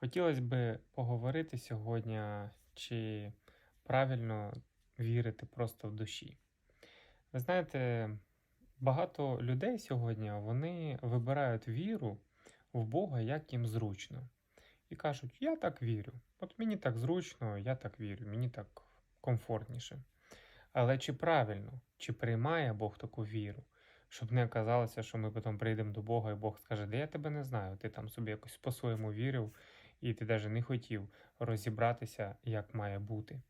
Хотілося б поговорити сьогодні, чи правильно вірити просто в душі. Ви знаєте, багато людей сьогодні вони вибирають віру в Бога, як їм зручно. І кажуть, я так вірю. От мені так зручно, я так вірю, мені так комфортніше. Але чи правильно, чи приймає Бог таку віру? Щоб не оказалося, що ми потім прийдемо до Бога, і Бог скаже, де я тебе не знаю, ти там собі якось по-своєму вірив, і ти навіть не хотів розібратися, як має бути.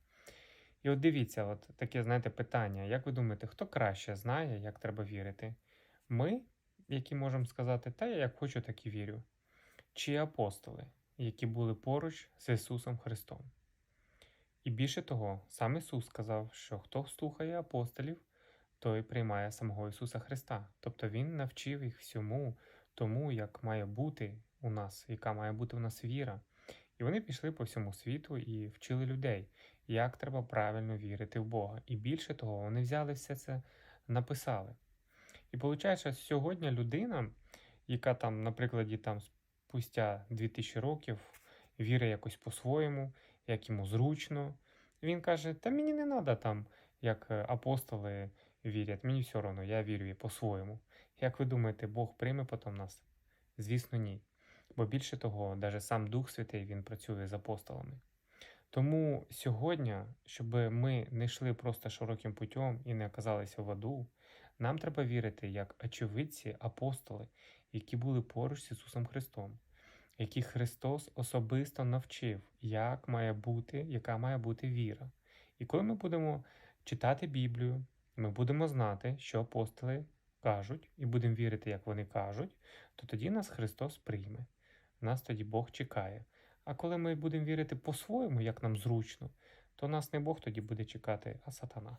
І от дивіться, от таке, знаєте, питання. Як ви думаєте, хто краще знає, як треба вірити? Ми, які можемо сказати, та я як хочу, так і вірю. Чи апостоли, які були поруч з Ісусом Христом? І більше того, сам Ісус сказав, що хто слухає апостолів, той приймає самого Ісуса Христа. Тобто Він навчив їх всьому тому, як має бути у нас, яка має бути у нас віра. І вони пішли по всьому світу і вчили людей, як треба правильно вірити в Бога. І більше того, вони взяли все це, написали. І виходить, що сьогодні людина, яка там, наприклад, там спустя 2000 років вірить якось по-своєму, як йому зручно, він каже: Та мені не треба там, як е, апостоли вірять, мені все одно, я вірю по-своєму. Як ви думаєте, Бог прийме потім нас? Звісно, ні. Бо більше того, навіть сам Дух Святий він працює з апостолами. Тому сьогодні, щоб ми не йшли просто широким путем і не оказалися в аду, нам треба вірити як очевидці, апостоли, які були поруч з Ісусом Христом, яких Христос особисто навчив, як має бути, яка має бути віра. І коли ми будемо читати Біблію, ми будемо знати, що апостоли кажуть, і будемо вірити, як вони кажуть, то тоді нас Христос прийме. Нас тоді Бог чекає. А коли ми будемо вірити по-своєму, як нам зручно, то нас не Бог тоді буде чекати, а сатана.